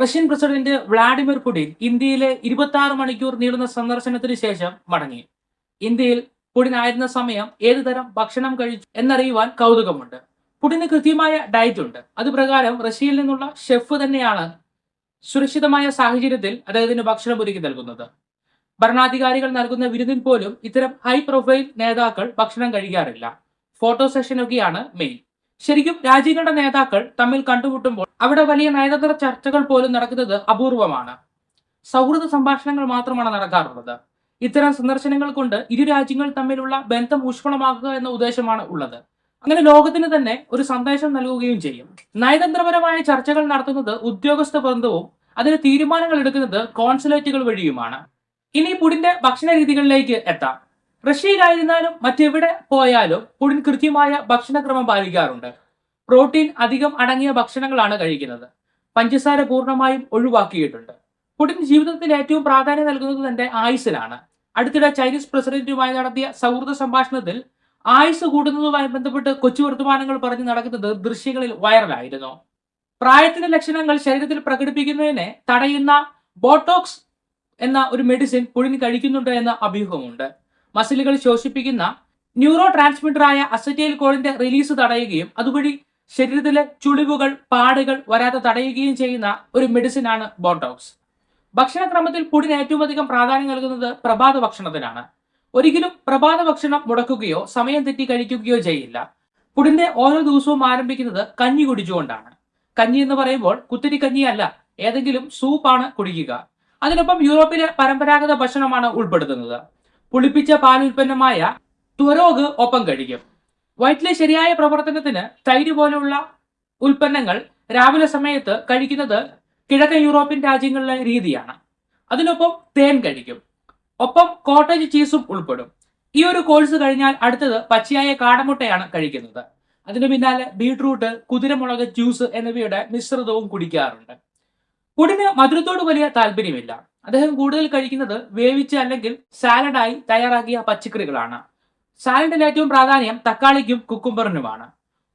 Russian president Vladimir Putin ഇന്ത്യയിലെ ഇരുപത്തി ആറ് മണിക്കൂർ നീളുന്ന സന്ദർശനത്തിന് ശേഷം മടങ്ങി. ഇന്ത്യയിൽ പുടിൻ ആയിരുന്ന സമയം ഏതുതരം ഭക്ഷണം കഴിച്ചു എന്നറിയുവാൻ കൗതുകമുണ്ട്. പുടിന് കൃത്യമായ ഡയറ്റ് ഉണ്ട്. അത് പ്രകാരം റഷ്യയിൽ നിന്നുള്ള ഷെഫ് തന്നെയാണ് സുരക്ഷിതമായ സാഹചര്യത്തിൽ അദ്ദേഹത്തിന് ഭക്ഷണം ഒരുക്കി നൽകുന്നത്. ഭരണാധികാരികൾ നൽകുന്ന വിരുന്നിൽ പോലും ഇത്തരം ഹൈ പ്രൊഫൈൽ നേതാക്കൾ ഭക്ഷണം കഴിക്കാറില്ല. ഫോട്ടോ സെഷനൊക്കെയാണ് മെയിൻ ശരിക്കും രാജ്യങ്ങളുടെ നേതാക്കൾ തമ്മിൽ കണ്ടുമുട്ടുമ്പോൾ അവിടെ വലിയ നയതന്ത്ര ചർച്ചകൾ പോലും നടക്കുന്നത് അപൂർവമാണ്. സൗഹൃദ സംഭാഷണങ്ങൾ മാത്രമാണ് നടക്കാറുള്ളത്. ഇത്തരം സന്ദർശനങ്ങൾ കൊണ്ട് ഇരു രാജ്യങ്ങൾ തമ്മിലുള്ള ബന്ധം ഊഷ്മളമാക്കുക എന്ന ഉദ്ദേശമാണ് ഉള്ളത്. അങ്ങനെ ലോകത്തിന് തന്നെ ഒരു സന്ദേശം നൽകുകയും ചെയ്യും. നയതന്ത്രപരമായ ചർച്ചകൾ നടത്തുന്നത് ഉദ്യോഗസ്ഥ ബന്ധവും അതിന് തീരുമാനങ്ങൾ എടുക്കുന്നത് കോൺസുലേറ്റുകൾ വഴിയുമാണ്. ഇനി പുടിന്റെ ഭക്ഷണ രീതികളിലേക്ക് എത്താം. റഷ്യയിലായിരുന്നാലും മറ്റെവിടെ പോയാലും പുടിൻ കൃത്യമായ ഭക്ഷണക്രമം പാലിക്കാറുണ്ട്. പ്രോട്ടീൻ അധികം അടങ്ങിയ ഭക്ഷണങ്ങളാണ് കഴിക്കുന്നത്. പഞ്ചസാര പൂർണമായും ഒഴിവാക്കിയിട്ടുണ്ട്. പുടിൻ ജീവിതത്തിൽ ഏറ്റവും പ്രാധാന്യം നൽകുന്നത് തന്റെ ആയുസിലാണ് അടുത്തിടെ ചൈനീസ് പ്രസിഡന്റുമായി നടത്തിയ സൗഹൃദ സംഭാഷണത്തിൽ ആയുസ് കൂടുന്നതുമായി ബന്ധപ്പെട്ട് കൊച്ചു വർത്തമാനങ്ങൾ പറഞ്ഞു നടക്കുന്നത് ദൃശ്യങ്ങളിൽ വൈറലായിരുന്നു. പ്രായത്തിന്റെ ലക്ഷണങ്ങൾ ശരീരത്തിൽ പ്രകടിപ്പിക്കുന്നതിനെ തടയുന്ന ബോട്ടോക്സ് എന്ന ഒരു മെഡിസിൻ പുടിൻ കഴിക്കുന്നുണ്ട് എന്ന അഭ്യൂഹമുണ്ട്. മസിലുകൾ ശോഷിപ്പിക്കുന്ന ന്യൂറോ ട്രാൻസ്മിറ്ററായ അസറ്റൈൽ കോളിന്റെ റിലീസ് തടയുകയും അതുവഴി ശരീരത്തിലെ ചുളിവുകൾ പാടുകൾ വരാതെ തടയുകയും ചെയ്യുന്ന ഒരു മെഡിസിനാണ് ബോട്ടോക്സ് ഭക്ഷണക്രമത്തിൽ പുടിന് ഏറ്റവും അധികം പ്രാധാന്യം നൽകുന്നത് പ്രഭാത ഭക്ഷണത്തിനാണ്. ഒരിക്കലും പ്രഭാത ഭക്ഷണം മുടക്കുകയോ സമയം തെറ്റി കഴിക്കുകയോ ചെയ്യില്ല. പുടിന്റെ ഓരോ ദിവസവും ആരംഭിക്കുന്നത് കഞ്ഞി കുടിച്ചുകൊണ്ടാണ്. കഞ്ഞി എന്ന് പറയുമ്പോൾ കുത്തിരി കഞ്ഞിയല്ല ഏതെങ്കിലും സൂപ്പാണ് കുടിക്കുക. അതിനൊപ്പം യൂറോപ്പിലെ പരമ്പരാഗത ഭക്ഷണമാണ് ഉൾപ്പെടുത്തുന്നത്. പുളിപ്പിച്ച പാലുൽപ്പന്നമായ ത്വരോഗ് ഒപ്പം കഴിക്കും. വയറ്റിലെ ശരിയായ പ്രവർത്തനത്തിന് തൈര് പോലുള്ള ഉൽപ്പന്നങ്ങൾ രാവിലെ സമയത്ത് കഴിക്കുന്നത് കിഴക്കൻ യൂറോപ്യൻ രാജ്യങ്ങളിലെ രീതിയാണ്. അതിനൊപ്പം തേൻ കഴിക്കും. ഒപ്പം കോട്ടേജ് ചീസും ഉൾപ്പെടും. ഈ ഒരു കോഴ്സ് കഴിഞ്ഞാൽ അടുത്തത് പച്ചയായ കാടമുട്ടയാണ് കഴിക്കുന്നത്. അതിനു പിന്നാലെ ബീട്രൂട്ട് കുതിരമുളക് ജ്യൂസ് എന്നിവയുടെ മിശ്രിതവും കുടിക്കാറുണ്ട്. കുടിന് മധുരത്തോട് വലിയ താല്പര്യമില്ല. അദ്ദേഹം കൂടുതൽ കഴിക്കുന്നത് വേവിച്ച് അല്ലെങ്കിൽ സാലഡായി തയ്യാറാക്കിയ പച്ചക്കറികളാണ്. സാലഡിൽ ഏറ്റവും പ്രാധാന്യം തക്കാളിക്കും കുക്കുംബറിനുമാണ്.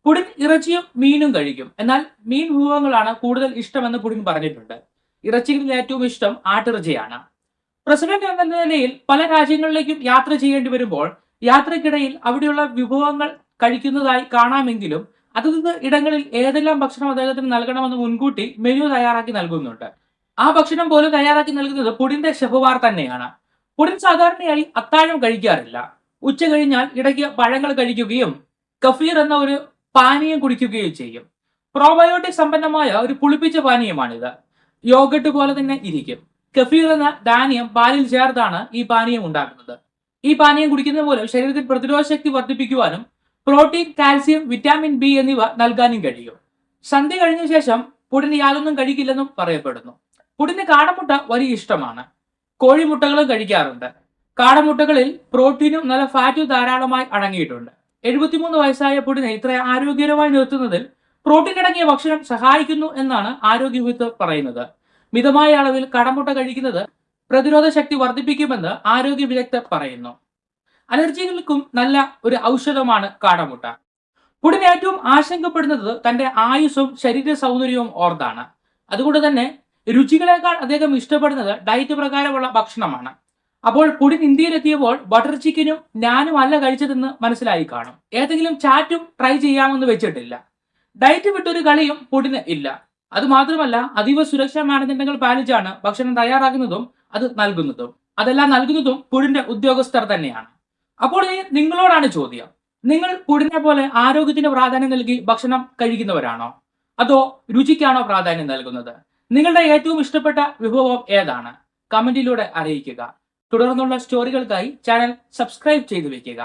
പുടിൻ ഇറച്ചിയും മീനും കഴിക്കും. എന്നാൽ മീൻ വിഭവങ്ങളാണ് കൂടുതൽ ഇഷ്ടമെന്ന് പുടിൻ പറഞ്ഞിട്ടുണ്ട്. ഇറച്ചികളിൽ ഏറ്റവും ഇഷ്ടം ആട്ടിറച്ചിയാണ്. പ്രസിഡന്റ് എന്ന നിലയിൽ പല രാജ്യങ്ങളിലേക്കും യാത്ര ചെയ്യേണ്ടി വരുമ്പോൾ യാത്രക്കിടയിൽ അവിടെയുള്ള വിഭവങ്ങൾ കഴിക്കുന്നതായി കാണാമെങ്കിലും അതത് ഇടങ്ങളിൽ ഏതെല്ലാം ഭക്ഷണം അദ്ദേഹത്തിന് നൽകണമെന്ന് മുൻകൂട്ടി മെനു തയ്യാറാക്കി നൽകുന്നുണ്ട്. ആ ഭക്ഷണം പോലും തയ്യാറാക്കി നൽകുന്നത് പുടിന്റെ ഷെഫുമാർ തന്നെയാണ്. പുടിൻ സാധാരണയായി അത്താഴം കഴിക്കാറില്ല. ഉച്ച കഴിഞ്ഞാൽ ഇടയ്ക്ക് പഴങ്ങൾ കഴിക്കുകയും കഫീർ എന്ന ഒരു പാനീയം കുടിക്കുകയും ചെയ്യും. പ്രോബയോട്ടിക് സമ്പന്നമായ ഒരു പുളിപ്പിച്ച പാനീയമാണിത്. യോഗട്ട് പോലെ തന്നെ ഇരിക്കും. കഫീർ എന്ന ധാന്യം പാലിൽ ചേർത്താണ് ഈ പാനീയം ഉണ്ടാക്കുന്നത്. ഈ പാനീയം കുടിക്കുന്നത് മൂലം ശരീരത്തിൽ പ്രതിരോധ ശക്തി വർദ്ധിപ്പിക്കുവാനും പ്രോട്ടീൻ കാൽസ്യം വിറ്റാമിൻ ബി എന്നിവ നൽകാനും കഴിയും. സന്ധ്യ കഴിഞ്ഞ ശേഷം പുടിന് യാതൊന്നും കഴിക്കില്ലെന്നും പറയപ്പെടുന്നു. പുടിന് കാടമുട്ട വലിയ ഇഷ്ടമാണ്. കോഴിമുട്ടകളും കഴിക്കാറുണ്ട്. കാടമുട്ടകളിൽ പ്രോട്ടീനും നല്ല ഫാറ്റും ധാരാളമായി അടങ്ങിയിട്ടുണ്ട്. എഴുപത്തിമൂന്ന് വയസ്സായ പുടിനെ ഇത്ര ആരോഗ്യകരമായി നിർത്തുന്നതിൽ പ്രോട്ടീൻ അടങ്ങിയ ഭക്ഷണം സഹായിക്കുന്നു എന്നാണ് ആരോഗ്യ വിദഗ്ധർ പറയുന്നത്. മിതമായ അളവിൽ കടമുട്ട കഴിക്കുന്നത് പ്രതിരോധ ശക്തി വർദ്ധിപ്പിക്കുമെന്ന് ആരോഗ്യ വിദഗ്ധർ പറയുന്നു. അലർജികൾക്കും നല്ല ഒരു ഔഷധമാണ് കാടമുട്ട. പുടിൻ ഏറ്റവും ആശങ്കപ്പെടുന്നത് തന്റെ ആയുസ്സും ശരീര സൗന്ദര്യവും ഓർത്താണ് അതുകൊണ്ട് തന്നെ രുചികളെക്കാൾ അദ്ദേഹം ഇഷ്ടപ്പെടുന്നത് ഡയറ്റ് പ്രകാരമുള്ള ഭക്ഷണമാണ്. അപ്പോൾ പുടിൻ ഇന്ത്യയിലെത്തിയപ്പോൾ ബട്ടർ ചിക്കനും ഞാനും അല്ല കഴിച്ചതെന്ന് മനസ്സിലായി കാണും. ഏതെങ്കിലും ചാറ്റും ട്രൈ ചെയ്യാമെന്ന് വെച്ചിട്ടില്ല. ഡയറ്റ് വിട്ടൊരു കളിയും പുടിന് ഇല്ല. അതുമാത്രമല്ല അതീവ സുരക്ഷാ മാനദണ്ഡങ്ങൾ പാലിച്ചാണ് ഭക്ഷണം തയ്യാറാക്കുന്നതും അത് നൽകുന്നതും. അതെല്ലാം നൽകുന്നതും പുടിന്റെ ഉദ്യോഗസ്ഥർ തന്നെയാണ്. അപ്പോൾ ഇനി നിങ്ങളോടാണ് ചോദ്യം. നിങ്ങൾ പുടിനെ പോലെ ആരോഗ്യത്തിന് പ്രാധാന്യം നൽകി ഭക്ഷണം കഴിക്കുന്നവരാണോ? അതോ രുചിക്കാണോ പ്രാധാന്യം നൽകുന്നത്? നിങ്ങളുടെ ഏറ്റവും ഇഷ്ടപ്പെട്ട വിഭവം ഏതാണ്? കമന്റിലൂടെ അറിയിക്കുക. തുടർന്നുള്ള സ്റ്റോറികൾക്കായി ചാനൽ സബ്സ്ക്രൈബ് ചെയ്തു വെക്കുക